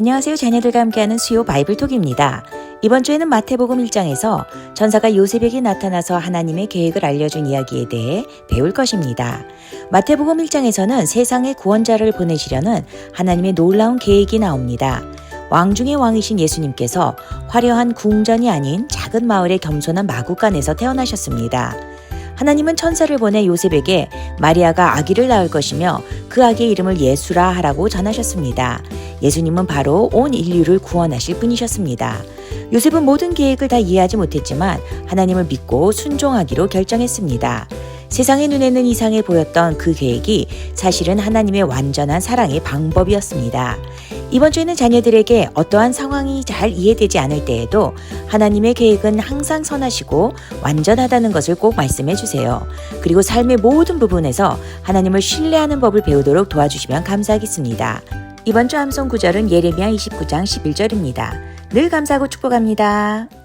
안녕하세요. 자녀들과 함께하는 수요 바이블톡입니다. 이번 주에는 마태복음 1장에서 전사가 요셉에게 나타나서 하나님의 계획을 알려준 이야기에 대해 배울 것입니다. 마태복음 1장에서는 세상의 구원자를 보내시려는 하나님의 놀라운 계획이 나옵니다. 왕 중의 왕이신 예수님께서 화려한 궁전이 아닌 작은 마을의 겸손한 마구간에서 태어나셨습니다. 하나님은 천사를 보내 요셉에게 마리아가 아기를 낳을 것이며 그 아기의 이름을 예수라 하라고 전하셨습니다. 예수님은 바로 온 인류를 구원하실 분이셨습니다. 요셉은 모든 계획을 다 이해하지 못했지만 하나님을 믿고 순종하기로 결정했습니다. 세상의 눈에는 이상해 보였던 그 계획이 사실은 하나님의 완전한 사랑의 방법이었습니다. 이번 주에는 자녀들에게 어떠한 상황이 잘 이해되지 않을 때에도 하나님의 계획은 항상 선하시고 완전하다는 것을 꼭 말씀해 주세요. 그리고 삶의 모든 부분에서 하나님을 신뢰하는 법을 배우도록 도와주시면 감사하겠습니다. 이번 주 암송 구절은 예레미야 29장 11절입니다. 늘 감사하고 축복합니다.